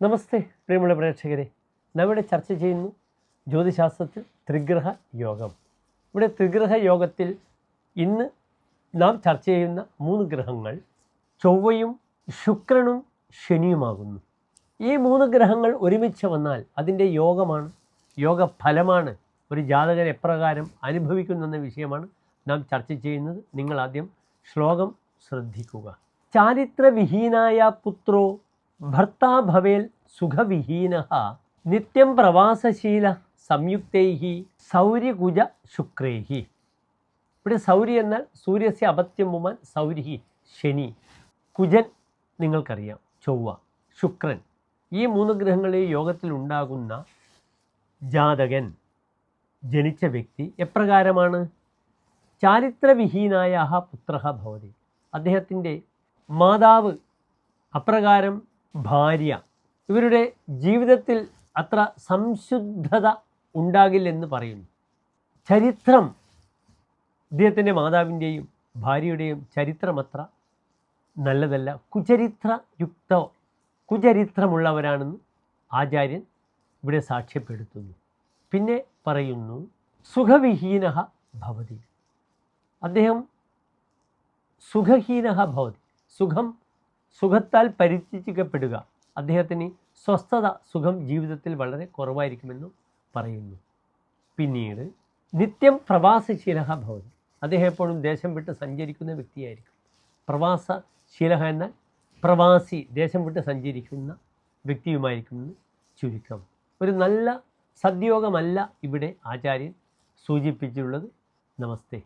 നമസ്തേ പ്രിയമുള്ള പ്രേക്ഷകരെ. നമ്മുടെ ചർച്ച ചെയ്യുന്നു ജ്യോതിശാസ്ത്രത്തിൽ ത്രിഗ്രഹ യോഗം. ഇവിടെ ത്രിഗ്രഹ യോഗത്തിൽ ഇന്ന് നാം ചർച്ച ചെയ്യുന്ന മൂന്ന് ഗ്രഹങ്ങൾ ചൊവ്വയും ശുക്രനും ശനിയുമാകുന്നു. ഈ മൂന്ന് ഗ്രഹങ്ങൾ ഒരുമിച്ച് വന്നാൽ അതിന്റെ യോഗമാണ് യോഗ ഫലമാണ് ഒരു ജാതകൻ എപ്രകാരം അനുഭവിക്കുന്നെന്ന വിഷയമാണ് നാം ചർച്ച ചെയ്യുന്നത്. നിങ്ങൾ ആദ്യം ശ്ലോകം ശ്രദ്ധിക്കുക. ചാരിത്രവിഹീനായ പുത്രോ ഭർത്താ ഭവേൽ സുഖവിഹീന നിത്യം പ്രവാസശീല സംയുക്തൈഹി സൗര്യകുജ ശുക്രേഹി. ഇവിടെ സൗര്യ എന്നാൽ സൂര്യസ്യ അപത്യം മുമാൻ സൗരിഹി ശനി. കുജൻ നിങ്ങൾക്കറിയാം ചൊവ്വ ശുക്രൻ. ഈ മൂന്ന് ഗ്രഹങ്ങളെ യോഗത്തിൽ ഉണ്ടാകുന്ന ജാതകൻ ജനിച്ച വ്യക്തി എപ്രകാരമാണ്? ചാരിത്രവിഹീനായ പുത്ര ഭവതി. അദ്ദേഹത്തിന്റെ മാതാവ് അപ്രകാരം ഭാര്യ. ഇവരുടെ ജീവിതത്തിൽ അത്ര സംശുദ്ധത ഉണ്ടാകില്ലെന്ന് പറയുന്നു. ചരിത്രം ഇദ്ദേഹത്തിന്റെ മാതാവിന്റെയും ഭാര്യയുടെയും ചരിത്രമത്ര നല്ലതല്ല. കുചരിത്ര യുക്തോ കുചരിത്രമുള്ളവരാണെന്ന് ആചാര്യൻ ഇവിടെ സാക്ഷ്യപ്പെടുത്തുന്നു. പിന്നെ പറയുന്നു സുഖവിഹീന ഭവതി. അദ്ദേഹം സുഖഹീന ഭവതി. സുഖം സുഖത്താൽ പരിത്യജിക്കപ്പെടുക. അദ്ദേഹത്തിന് സ്വസ്ഥത സുഖം ജീവിതത്തിൽ വളരെ കുറവായിരിക്കുമെന്നും പറയുന്നു. പിന്നീട് നിത്യം പ്രവാസശീല ഭവതി. അദ്ദേഹം എപ്പോഴും ദേശം വിട്ട് സഞ്ചരിക്കുന്ന വ്യക്തിയായിരിക്കും. പ്രവാസശീല എന്നാൽ പ്രവാസി ദേശം വിട്ട് സഞ്ചരിക്കുന്ന വ്യക്തിയുമായിരിക്കുമെന്ന് ചുരുക്കം. ഒരു നല്ല സദ്യോഗമല്ല ഇവിടെ ആചാര്യൻ സൂചിപ്പിച്ചിട്ടുള്ളത്. നമസ്തേ.